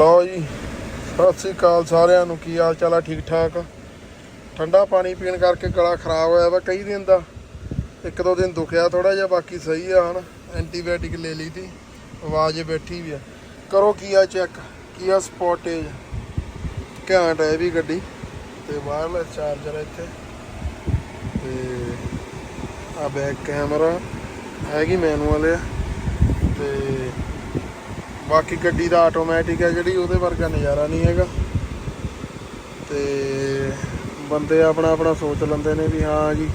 ਲਓ ਜੀ, ਸਤਿ ਸ੍ਰੀ ਅਕਾਲ ਸਾਰਿਆਂ ਨੂੰ, ਕੀ ਹਾਲ ਚਾਲ ਆ, ਠੀਕ ਠਾਕ? ਠੰਡਾ ਪਾਣੀ ਪੀਣ ਕਰਕੇ ਗਲਾ ਖਰਾਬ ਹੋਇਆ ਵਾ ਕਈ ਦਿਨ ਦਾ। ਇੱਕ ਦੋ ਦਿਨ ਦੁਖਿਆ ਥੋੜਾ ਜਿਹਾ, ਬਾਕੀ ਸਹੀ ਆ ਹਨ ਐਂਟੀਬਾਇਓਟਿਕ ਲੈ ਲਈ ਤੀ ਆਵਾਜ਼ ਬੈਠੀ ਵੀ ਆ। ਕਰੋ ਕੀ ਆ ਚੈੱਕ ਕੀ ਆ ਸਪੋਟੇਜ ਘੈਂਟ ਹੈ ਵੀ ਗੱਡੀ, ਤੇ ਵਾਇਰਲੈਸ ਚਾਰਜਰ ਇੱਥੇ। ਤੇ ਆ ਬੈਕ ਕੈਮਰਾ ਹੈਗੀ ਮੈਨੂਅਲ ਆ। ਤੇ ਬਾਕੀ ਗੱਡੀ ਦਾ ਆਟੋਮੈਟਿਕ ਹੈ ਜਿਹੜੀ, ਉਹਦੇ ਵਰਗਾ ਨਜ਼ਾਰਾ ਨਹੀਂ ਹੈਗਾ। ਤੇ ਬੰਦੇ ਆਪਣਾ ਆਪਣਾ ਸੋਚ ਲੈਂਦੇ ਨੇ ਵੀ ਹਾਂ ਜੀ,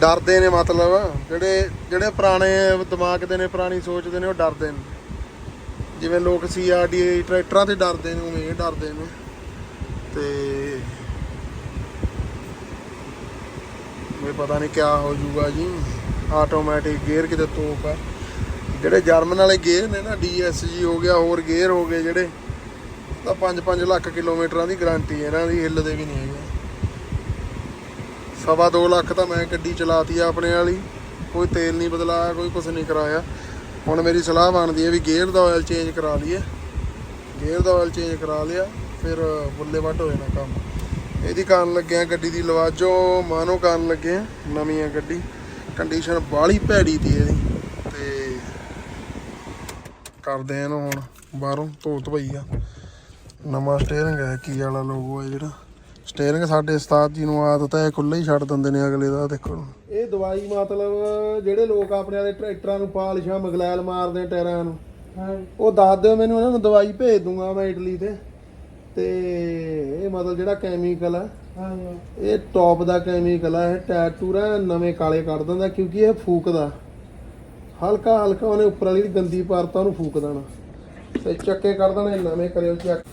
ਡਰਦੇ ਨੇ ਮਤਲਬ, ਜਿਹੜੇ ਜਿਹੜੇ ਪੁਰਾਣੇ ਦਿਮਾਗ ਦੇ ਨੇ, ਪੁਰਾਣੀ ਸੋਚਦੇ ਨੇ, ਉਹ ਡਰਦੇ ਨੇ। ਜਿਵੇਂ ਲੋਕ ਸੀਆਰਡੀ ਟਰੈਕਟਰਾਂ ਤੇ ਡਰਦੇ ਨੇ, ਉਵੇਂ ਇਹ ਡਰਦੇ ਨੇ। ਤੇ ਵੀ ਪਤਾ ਨਹੀਂ ਕਿਆ ਹੋ ਜਾਊਗਾ ਜੀ। ਆਟੋਮੈਟਿਕ ਗੇਅਰ ਕਿਤੇ ਤੋਪ ਹੈ ਜਿਹੜੇ ਜਰਮਨ ਵਾਲੇ ਗੇਅਰ ਨੇ ਨਾ ਡੀਐਸਜੀ ਹੋ ਗਿਆ, ਹੋਰ ਗੇਅਰ ਹੋ ਗਏ ਜਿਹੜੇ, ਤਾਂ 5-5 ਲੱਖ ਕਿਲੋਮੀਟਰਾਂ ਦੀ ਗਾਰੰਟੀ ਇਹਨਾਂ ਦੀ ਹਿੱਲ ਦੇ ਵੀ ਨਹੀਂ ਹੈਗੇ। ਸਵਾ 2 ਲੱਖ ਤਾਂ ਮੈਂ ਗੱਡੀ ਚਲਾਤੀ ਆ ਆਪਣੇ ਵਾਲੀ, ਕੋਈ ਤੇਲ ਨਹੀਂ ਬਦਲਾਇਆ, ਕੋਈ ਕੁਝ ਨਹੀਂ ਕਰਾਇਆ। ਹੁਣ ਮੇਰੀ ਸਲਾਹ ਬਣਦੀ ਹੈ ਵੀ ਗੇਅਰ ਦਾ ਆਇਲ ਚੇਂਜ ਕਰਾ ਲਈਏ। ਗੇਅਰ ਦਾ ਆਇਲ ਚੇਂਜ ਕਰਾ ਲਿਆ, ਫਿਰ ਬੁੱਲੇ ਵੱਟ ਹੋ ਜਾਣਾ ਕੰਮ। ਇਹਦੀ ਕਾਰਨ ਲੱਗਿਆ ਗੱਡੀ ਦੀ ਲਵਾਜੋ, ਮਾਨੋ ਕਾਰਨ ਲੱਗਿਆ ਨਵੀਂ ਆ ਗੱਡੀ। ਕੰਡੀਸ਼ਨ ਬਾਹਲੀ ਭੈੜੀ ਤੀ ਇਹਦੀ। ਕਰਦੇ ਆ ਇਹਨੂੰ ਹੁਣ ਬਾਹਰੋਂ ਧੋਤ ਪਈ ਆ। ਨਵਾਂ ਸਟੀਅਰਿੰਗ ਹੈ ਕੀ ਵਾਲਾ ਲੋਗੋ ਹੈ ਜਿਹੜਾ। ਸਟੀਅਰਿੰਗ ਸਾਡੇ ਉਸਤਾਦ ਜੀ ਨੂੰ ਆਦਤ ਹੈ ਖੁੱਲਾ ਹੀ ਛੱਡ ਦਿੰਦੇ ਨੇ ਅਗਲੇ ਦਾ ਦੇਖੋ। ਇਹ ਦਵਾਈ ਮਤਲਬ ਜਿਹੜੇ ਲੋਕ ਆਪਣੇ ਵਾਲੇ ਟਰੈਕਟਰਾਂ ਨੂੰ ਪਾਲਿਸ਼ਾਂ ਮਗਲੈਲ ਮਾਰਦੇ ਆ ਟਾਇਰਾਂ ਨੂੰ। ਉਹ ਦੱਸ ਦਿਓ ਮੈਨੂੰ ਉਹਨਾਂ ਨੂੰ ਦਵਾਈ ਭੇਜ ਦੂੰਗਾ ਮੈਂ ਇਟਲੀ ਤੇ। ਤੇ ਇਹ ਮਤਲਬ ਜਿਹੜਾ ਕੈਮੀਕਲ ਆ ਇਹ ਟੌਪ ਦਾ ਕੈਮੀਕਲ ਆ ਇਹ ਟਾਇਰ ਟੂਰਾ ਨਵੇਂ ਕਾਲੇ ਕੱਢ ਦਿੰਦਾ ਕਿਉਂਕਿ ਇਹ ਫੂਕਦਾ। ਹਲਕਾ ਹਲਕਾ ਉਹਨੇ ਉੱਪਰ ਵਾਲੀ ਜਿਹੜੀ ਗੰਦੀ ਪਰਤਾਂ ਨੂੰ ਫੂਕ ਦੇਣਾ। ਤੇ ਚੱਕੇ ਕਰ ਦੇਣਾ ਨਵੇਂ ਕਰਿਓ ਚੈੱਕ।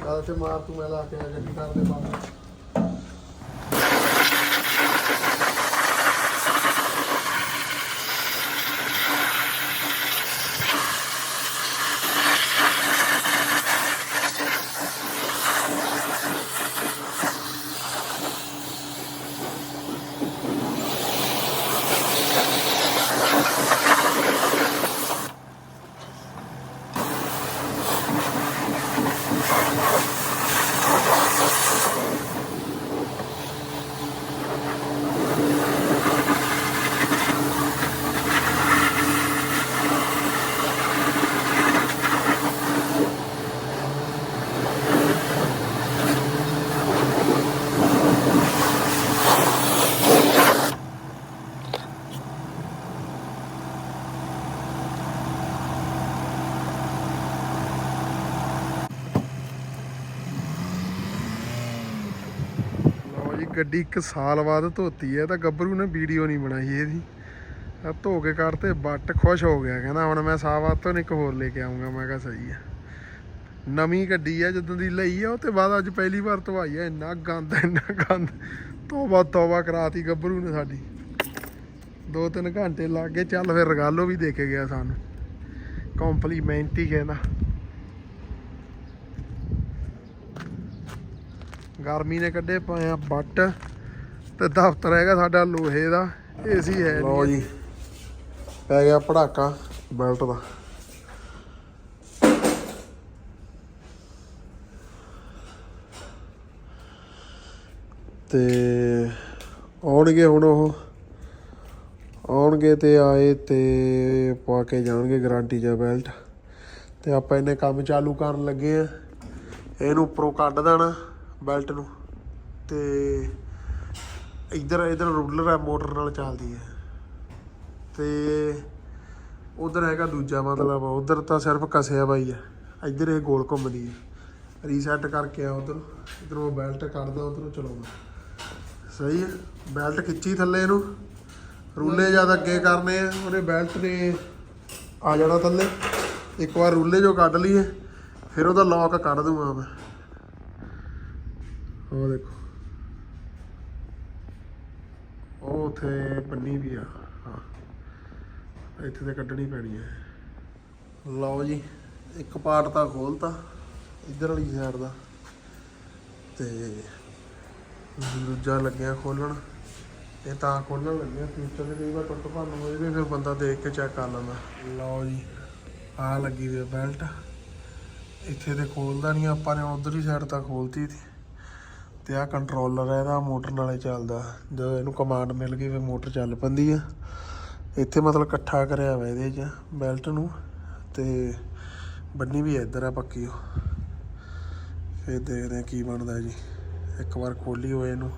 ਕਾਲ ਤੇ ਮਾਰ ਤੂੰ ਮੈਂ ਲਾ ਕੇ ਆ, ਗੱਡੀ ਕਰ ਦੇ ਗੱਡੀ ਇੱਕ ਸਾਲ ਬਾਅਦ ਧੋਤੀ ਹੈ, ਤਾਂ ਗੱਭਰੂ ਨੇ ਵੀਡੀਓ ਨਹੀਂ ਬਣਾਈ ਇਹਦੀ। ਆ ਧੋ ਕੇ ਕਰਤੇ ਬੱਟ ਖੁਸ਼ ਹੋ ਗਿਆ, ਕਹਿੰਦਾ ਹੁਣ ਮੈਂ ਸਾਵਾਤ ਤੋਂ ਇੱਕ ਹੋਰ ਲੈ ਕੇ ਆਉਂਗਾ ਮੈਂ ਕਿਹਾ ਸਹੀ ਹੈ। ਨਵੀਂ ਗੱਡੀ ਆ ਜਦੋਂ ਦੀ ਲਈ ਆ ਉਹ ਤੇ ਬਾਅਦ ਅੱਜ ਪਹਿਲੀ ਵਾਰ ਧਵਾਈ ਆ ਇੰਨਾ ਗੰਦ ਇੰਨਾ ਗੰਦ। ਤੋਬਾ ਤੋਬਾ ਕਰਾਤੀ ਗੱਭਰੂ ਨੇ ਸਾਡੀ। ਦੋ ਤਿੰਨ ਘੰਟੇ ਲੱਗ ਗਏ, ਚੱਲ ਫਿਰ ਰਗਾਲੋ ਵੀ ਦੇ ਕੇ ਗਿਆ ਸਾਨੂੰ। ਕੰਪਲੀਮੈਂਟ ਹੀ ਕਹਿੰਦਾ। ਗਰਮੀ ਨੇ ਕੱਢੇ ਪਏ ਆ ਬੱਟ ਤੇ ਦਫ਼ਤਰ ਹੈਗਾ ਸਾਡਾ ਲੋਹੇ ਦਾ ਏਸੀ ਹੈ ਲਓ ਜੀ, ਪੈ ਗਿਆ ਪੜਾਕਾ, ਬੈਲਟ ਦਾ। ਤੇ ਆਉਣਗੇ ਹੁਣ ਉਹ, ਆਉਣਗੇ ਤੇ ਆਏ ਤੇ ਪਾ ਕੇ ਜਾਣਗੇ ਗਾਰੰਟੀ ਜਾਂ ਬੈਲਟ ਤੇ ਆਪਾਂ ਇਹਨੇ ਕੰਮ ਚਾਲੂ ਕਰਨ ਲੱਗੇ ਆ, ਇਹਨੂੰ ਉੱਪਰੋਂ ਕੱਢ ਦੇਣਾ। ਬੈਲਟ ਨੂੰ। ਤੇ ਇੱਧਰ ਇੱਧਰ ਰੂਲਰ ਹੈ ਮੋਟਰ ਨਾਲ ਚੱਲਦੀ ਹੈ ਤੇ ਉਧਰ ਹੈਗਾ ਦੂਜਾ ਮਤਲਬ, ਉਧਰ ਤਾਂ ਸਿਰਫ ਕਸਿਆ ਬਾਈ ਹੈ ਇੱਧਰ ਇਹ ਗੋਲ ਘੁੰਮਦੀ ਹੈ ਰੀਸੈਟ ਕਰਕੇ ਆ ਉਧਰ। ਇਧਰੋਂ ਬੈਲਟ ਕੱਢਦਾ, ਉਧਰੋਂ ਚਲਾਉਂਦਾ। ਸਹੀ ਹੈ ਬੈਲਟ ਖਿੱਚੀ ਥੱਲੇ ਇਹਨੂੰ। ਰੂਲੇ ਜਦ ਅੱਗੇ ਕਰਨੇ ਆ, ਉਹਨੇ ਬੈਲਟ ਨੇ ਆ ਜਾਣਾ ਥੱਲੇ। ਇੱਕ ਵਾਰ ਰੂਲੇ ਜੋ ਕੱਢ ਲਈਏ, ਫਿਰ ਉਹਦਾ ਲੌਕ ਕੱਢ ਦੂੰਗਾ ਮੈਂ। ਉਹ ਦੇਖੋ। ਉਹ ਉਥੇ ਪੰਨੀ ਵੀ ਆ, ਹਾਂ। ਇੱਥੇ ਤੇ ਕੱਢਣੀ ਪੈਣੀ ਹੈ। ਲਓ ਜੀ, ਇੱਕ ਪਾਰਟ ਤਾਂ ਖੋਲਤਾ, ਇੱਧਰ ਵਾਲੀ ਸਾਈਡ ਦਾ। ਤੇ ਦੂਜਾ ਲੱਗਿਆ ਖੋਲਣ। ਇਹ ਤਾਂ ਖੋਲਣ ਲੱਗੇ ਫਿਊਚਰ ਦੇ ਕਈ ਵਾਰ ਟੁੱਟ ਭੰਨ ਹੋ ਜਾਵੇ, ਫਿਰ ਬੰਦਾ ਦੇਖ ਕੇ ਚੈੱਕ ਕਰ ਲੈਂਦਾ। ਲਓ ਜੀ ਆ ਲੱਗੀ ਵੀ ਬੈਲਟ ਇੱਥੇ ਤੇ ਖੋਲਦਾ ਨਹੀਂ ਆਪਾਂ ਨੇ ਉਧਰਲੀ ਸਾਈਡ ਤਾਂ ਖੋਲਤੀ ਸੀ। ਤੇ ਆ ਕੰਟਰੋਲਰ ਹੈ ਇਹਦਾ ਮੋਟਰ ਨਾਲੇ ਚੱਲਦਾ। ਜਦੋਂ ਇਹਨੂੰ ਕਮਾਂਡ ਮਿਲ ਗਈ, ਫਿਰ ਮੋਟਰ ਚੱਲ ਪੈਂਦੀ ਆ। ਇੱਥੇ ਮਤਲਬ ਇਕੱਠਾ ਕਰਿਆ ਹੋਇਆ ਇਹਦੇ 'ਚ ਬੈਲਟ ਨੂੰ। ਤੇ ਬੰਨੀ ਵੀ ਇੱਧਰ ਆ ਪੱਕੀ ਉਹ। ਫਿਰ ਦੇਖਦੇ ਆ ਕੀ ਬਣਦਾ ਜੀ। ਇੱਕ ਵਾਰ ਖੋਲੀ ਹੋਏ ਇਹਨੂੰ।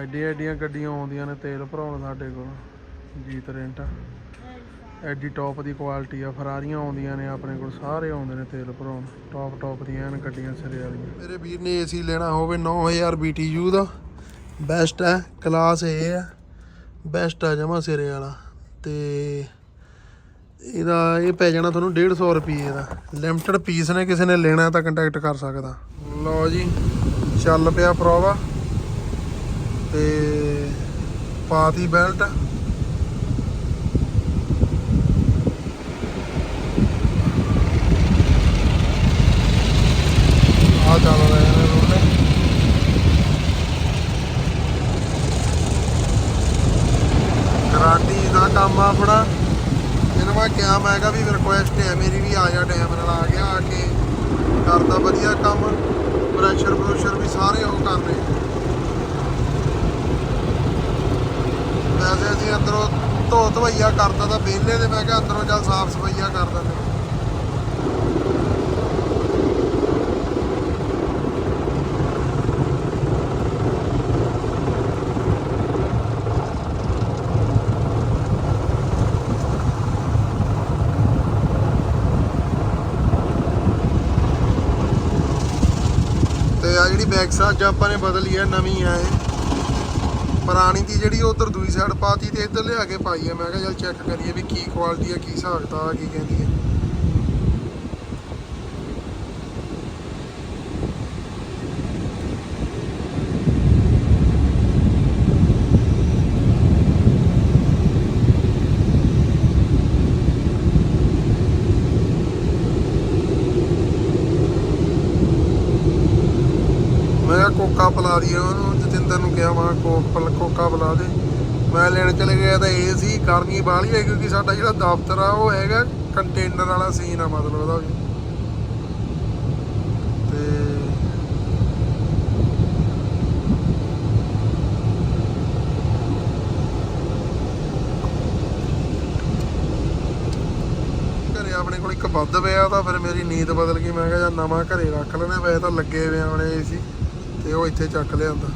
ਐਡੀਆਂ ਐਡੀਆਂ ਗੱਡੀਆਂ ਆਉਂਦੀਆਂ ਨੇ ਤੇਲ ਭਰਾਉਣ ਸਾਡੇ ਕੋਲ, ਜੀਤ ਰੈਂਟ। ਐਡੀ ਟੌਪ ਦੀ ਕੁਆਲਿਟੀ ਆ ਫਰਾਰੀਆਂ ਆਉਂਦੀਆਂ ਨੇ ਆਪਣੇ ਕੋਲ, ਸਾਰੇ ਆਉਂਦੇ ਨੇ ਤੇਲ ਭਰਾਉਣ। ਟੌਪ ਟੌਪ ਦੀਆਂ ਐਨ ਗੱਡੀਆਂ ਸਿਰੇ ਵਾਲੀਆਂ। ਮੇਰੇ ਵੀਰ ਨੇ ਏਸੀ ਲੈਣਾ ਹੋਵੇ 9000 BTU ਦਾ। ਬੈਸਟ ਹੈ ਕਲਾਸ ਇਹ ਹੈ। ਬੈਸਟ ਆ ਜਮਾ ਸਿਰੇ ਵਾਲਾ। ਤੇ ਇਹਦਾ ਇਹ ਪੈ ਜਾਣਾ ਤੁਹਾਨੂੰ 150 ਰੁਪਏ ਦਾ। ਲਿਮਟਿਡ ਪੀਸ ਨੇ, ਕਿਸੇ ਨੇ ਲੈਣਾ ਤਾਂ ਕੰਟੈਕਟ ਕਰ ਸਕਦਾ। ਲਓ ਜੀ, ਚੱਲ ਪਿਆ ਪ੍ਰੋਵਾ। ਤੇ ਪਾਤੀ ਬੈਲਟ। ਆ ਚੱਲ ਰਹੇ ਨੇ ਰੋਲੇ ਗਾਰੰਟੀ ਦਾ ਕੰਮ ਆ ਆਪਣਾ। ਇਹਨੂੰ ਮੈਂ ਕਿਹਾ ਮੈਂ ਕਿਹਾ ਵੀ ਰਿਕੁਐਸਟ ਹੈ ਮੇਰੀ ਵੀ, ਆ ਜਾ ਟਾਈਮ ਨਾਲ, ਆ ਗਿਆ ਆ ਕੇ। ਕਰਦਾ ਵਧੀਆ ਕੰਮ। ਪ੍ਰੈਸ਼ਰ ਪ੍ਰੈਸ਼ਰ ਵੀ ਸਾਰੇ ਉਹ ਕਰਨੇ ਵੈਸੇ ਅਸੀਂ ਅੰਦਰੋਂ ਧੋ ਧਵਈਆ ਕਰਦਾ ਤਾਂ ਵਿਹਲੇ ਦੇ ਮੈਂ ਕਿਹਾ ਅੰਦਰੋਂ ਚੱਲ ਸਾਫ਼ ਸਫਾਈਆ ਕਰ ਦਿੰਦੇ ਤੇ ਆ ਜਿਹੜੀ ਬੈਕ ਸਾਈਡ ਆਪਾਂ ਨੇ ਬਦਲੀ ਹੈ, ਨਵੀਂ ਆ ਇਹ। ਪੁਰਾਣੀ ਦੀ ਜਿਹੜੀ ਉਧਰ ਦੂਜੀ ਸਾਈਡ ਪਾਤੀ ਤੇ ਇੱਧਰ ਲਿਆ ਕੇ ਪਾਈ ਹੈ ਮੈਂ ਕਿਹਾ ਚੱਲ ਚੈੱਕ ਕਰੀਏ ਵੀ ਕੀ ਕੁਆਲਿਟੀ ਆ, ਕੀ ਹਿਸਾਬ ਕਿਤਾਬ ਆ, ਕੀ ਕਹਿੰਦੀ ਹੈ ਮੈਂ ਕਿਹਾ ਕੋਕਾ ਪਿਲਾ ਦਈਏ ਉਹਨੂੰ। ਜਤਿੰਦਰ ਨੂੰ ਕਿਹਾ ਮੈਂ ਕੋਕ ਪਲ ਕੋਕਾ ਬੁਲਾ ਦੇ। ਮੈਂ ਲੈਣ ਚਲੇ ਗਿਆ ਤਾਂ ਇਹ ਸੀ, ਗਰਮੀ ਬਾਹਲੀ ਹੈ ਕਿਉਂਕਿ ਸਾਡਾ ਜਿਹੜਾ ਦਫ਼ਤਰ ਆ, ਉਹ ਹੈਗਾ ਕੰਟੇਨਰ ਵਾਲਾ ਸੀਨ ਆ ਮਤਲਬ ਉਹਦਾ ਵੀ। ਤੇ ਘਰੇ ਆਪਣੇ ਕੋਲ ਇੱਕ ਵੱਧ ਪਿਆ ਤਾਂ ਫਿਰ ਮੇਰੀ ਨੀਂਦ ਬਦਲ ਗਈ। ਮੈਂ ਕਿਹਾ ਜਾਂ ਨਵਾਂ ਘਰੇ ਰੱਖ ਲੈਣੇ ਵੈਸੇ ਤਾਂ ਲੱਗੇ ਹੋਏ ਆਣੇ ਸੀ ਤੇ ਉਹ ਇੱਥੇ ਚੱਕ ਲਿਆਂਦਾ।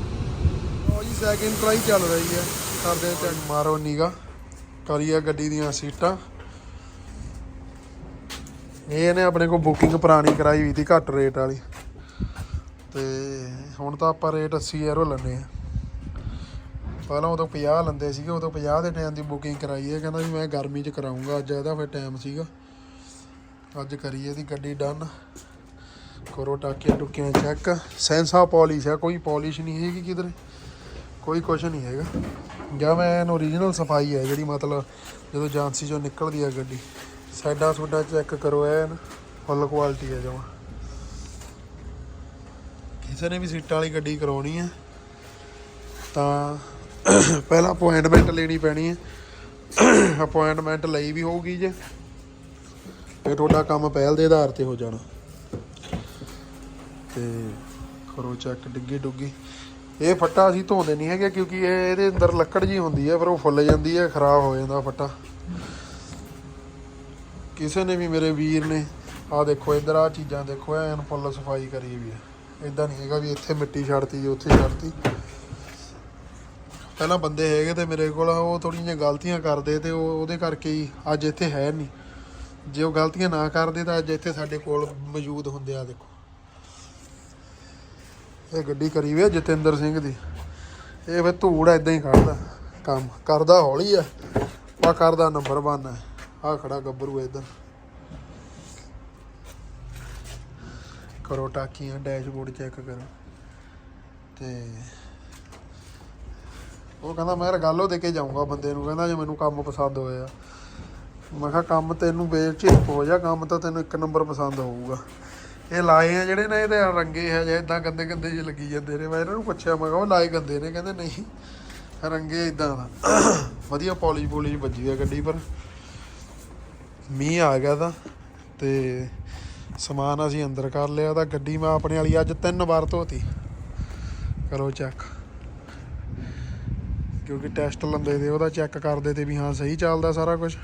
ਉਹ ਜੀ ਸੈਕਿੰਡ ਟਰਾਈ ਚੱਲ ਰਹੀ ਹੈ। ਕਰਦੇ ਚੈੱਕ ਮਾਰੋ ਨੀਗਾ ਕਰੀਏ ਗੱਡੀ ਦੀਆਂ ਸੀਟਾਂ। ਇਹ ਨੇ ਆਪਣੇ ਕੋਲ ਬੁਕਿੰਗ ਪੁਰਾਣੀ ਕਰਾਈ ਹੋਈ ਸੀ, ਘੱਟ ਰੇਟ ਵਾਲੀ। ਤੇ ਹੁਣ ਤਾਂ ਆਪਾਂ ਰੇਟ 80 ਯੂਰੋ ਲੈਂਦੇ ਆ ਪਹਿਲਾਂ ਉਦੋਂ 50 ਲੈਂਦੇ ਸੀਗੇ, ਉਦੋਂ 50 ਦੇ ਟਾਈਮ ਦੀ ਬੁਕਿੰਗ ਕਰਾਈ ਹੈ। ਕਹਿੰਦਾ ਵੀ ਮੈਂ ਗਰਮੀ 'ਚ ਕਰਾਉਂਗਾ ਅੱਜ ਇਹਦਾ ਫਿਰ ਟਾਈਮ ਸੀਗਾ। ਅੱਜ ਕਰੀਏ ਦੀ ਗੱਡੀ ਡਨ ਕਰੋ ਟਾਕੀਆਂ ਟੁਕੀਆਂ ਚੈੱਕ ਸੈਂਸਾ ਪਾਲਿਸ਼ ਹੈ ਕੋਈ ਪਾਲਿਸ਼ ਨਹੀਂ ਹੈਗੀ ਕਿਧਰੇ। ਕੋਈ ਕੁਛ ਨਹੀਂ ਹੈਗਾ। ਜਾਂ ਮੈਂ ਐਨ ਓਰੀਜਨਲ ਸਫ਼ਾਈ ਹੈ ਜਿਹੜੀ ਮਤਲਬ ਜਦੋਂ ਏਜੰਸੀ ਚੋਂ ਨਿਕਲਦੀ ਹੈ ਗੱਡੀ ਸਾਈਡਾਂ ਸੁੱਡਾ ਚੈੱਕ ਕਰੋ ਐਨ ਫੁੱਲ ਕੁਆਲਿਟੀ ਹੈ ਜਮਾ। ਕਿਸੇ ਨੇ ਵੀ ਸੀਟਾਂ ਵਾਲੀ ਗੱਡੀ ਕਰਾਉਣੀ ਹੈ, ਤਾਂ ਪਹਿਲਾਂ ਅਪਾਇੰਟਮੈਂਟ ਲੈਣੀ ਪੈਣੀ ਹੈ। ਅਪਾਇੰਟਮੈਂਟ ਲਈ ਵੀ ਹੋਊਗੀ ਜੇ, ਤੇ ਤੁਹਾਡਾ ਕੰਮ ਪਹਿਲ ਦੇ ਆਧਾਰ ਤੇ ਹੋ ਜਾਣਾ। ਤੇ ਕਰੋ ਚੈੱਕ ਡਿੱਗੀ ਡੁੱਗੀ ਇਹ ਫੱਟਾ ਅਸੀਂ ਧੋਂਦੇ ਨਹੀਂ ਹੈਗੇ ਕਿਉਂਕਿ ਇਹ ਇਹਦੇ ਅੰਦਰ ਲੱਕੜ ਜੀ ਹੁੰਦੀ ਹੈ, ਫਿਰ ਉਹ ਫੁੱਲ ਜਾਂਦੀ ਹੈ, ਖਰਾਬ ਹੋ ਜਾਂਦਾ ਫੱਟਾ। ਕਿਸੇ ਨੇ ਵੀ ਮੇਰੇ ਵੀਰ ਨੇ, ਆਹ ਦੇਖੋ ਇੱਧਰ ਆਹ ਚੀਜ਼ਾਂ ਦੇਖੋ ਐਨ ਫੁੱਲ ਸਫ਼ਾਈ ਕਰੀ ਵੀ ਹੈ। ਇਦਾਂ ਨਹੀਂ ਹੈਗਾ ਵੀ ਇੱਥੇ ਮਿੱਟੀ ਛੱਡਤੀ ਜੇ ਉੱਥੇ ਛੱਡਤੀ। ਪਹਿਲਾਂ ਬੰਦੇ ਹੈਗੇ ਤੇ ਮੇਰੇ ਕੋਲ, ਉਹ ਥੋੜ੍ਹੀਆਂ ਜਿਹੀਆਂ ਗਲਤੀਆਂ ਕਰਦੇ ਤੇ ਉਹ ਉਹਦੇ ਕਰਕੇ ਹੀ ਅੱਜ ਇੱਥੇ ਹੈ ਨਹੀਂ। ਜੇ ਉਹ ਗਲਤੀਆਂ ਨਾ ਕਰਦੇ ਤਾਂ ਅੱਜ ਇੱਥੇ ਸਾਡੇ ਕੋਲ ਮੌਜੂਦ ਹੁੰਦੇ ਆ, ਦੇਖੋ। ਇਹ ਗੱਡੀ ਕਰੀ ਵੀ ਜਤਿੰਦਰ ਸਿੰਘ ਦੀ। ਇਹ ਫਿਰ ਧੂੜ ਐਦਾਂ ਹੀ ਕੱਢਦਾ ਕੰਮ। ਕਰਦਾ ਹੌਲੀ ਆ ਆ ਕਰਦਾ ਨੰਬਰ 1 ਹੈ ਆ ਖੜਾ ਗੱਭਰੂ ਇੱਧਰ। ਕਰੋ ਟਾਕੀਆਂ ਡੈਸ਼ਬੋਰਡ ਚੈੱਕ ਕਰੋ। ਤੇ ਉਹ ਕਹਿੰਦਾ, ਮੈਂ ਯਾਰ ਰਗਾਲੋ ਦੇ ਕੇ ਜਾਊਂਗਾ ਬੰਦੇ ਨੂੰ। ਕਹਿੰਦਾ, ਜੇ ਮੈਨੂੰ ਕੰਮ ਪਸੰਦ ਹੋਇਆ। ਮੈਂ ਕਿਹਾ, ਕੰਮ ਤੈਨੂੰ ਬੇਚਿਤ ਹੋ ਜਾ, ਕੰਮ ਤਾਂ ਤੈਨੂੰ ਇੱਕ ਨੰਬਰ ਪਸੰਦ ਹੋਊਗਾ। ਇਹ ਲਾਏ ਆ ਜਿਹੜੇ ਨੇ ਇਹਦੇ ਰੰਗੇ ਹੈ ਜੇ ਇਦਾਂ ਗੰਦੇ ਗੰਦੇ ਜਿਹੇ ਲੱਗੀ ਜਾਂਦੇ ਨੇ। ਮੈਂ ਇਹਨਾਂ ਨੂੰ ਪੁੱਛਿਆ, ਮੈਂ ਕਿਹਾ ਉਹ ਲਾਏ ਗੰਦੇ ਨੇ, ਕਹਿੰਦੇ ਨਹੀਂ, ਰੰਗੇ ਇਦਾਂ ਦਾ। ਵਧੀਆ ਪੋਲਿਸ਼ ਪੋਲਿਸ਼ ਵੱਜੀ ਆ ਗੱਡੀ ਪਰ। ਮੀਂਹ ਆ ਗਿਆ ਤਾਂ, ਤੇ ਸਮਾਨ ਅਸੀਂ ਅੰਦਰ ਕਰ ਲਿਆ, ਤਾਂ ਗੱਡੀ ਮੈਂ ਆਪਣੇ ਵਾਲੀ ਅੱਜ ਤਿੰਨ ਵਾਰ ਧੋਤੀ। ਕਰੋ ਚੈੱਕ ਕਿਉਂਕਿ ਟੈਸਟ ਲੰਦੇ ਤੇ ਉਹਦਾ ਚੈੱਕ ਕਰਦੇ ਤੇ ਵੀ ਹਾਂ, ਸਹੀ ਚੱਲਦਾ ਸਾਰਾ ਕੁਝ